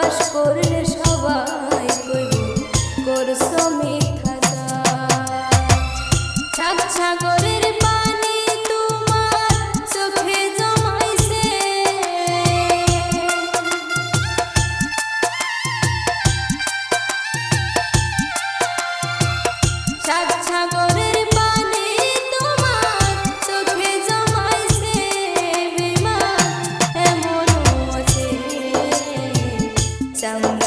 প্রকাশ করলে Tell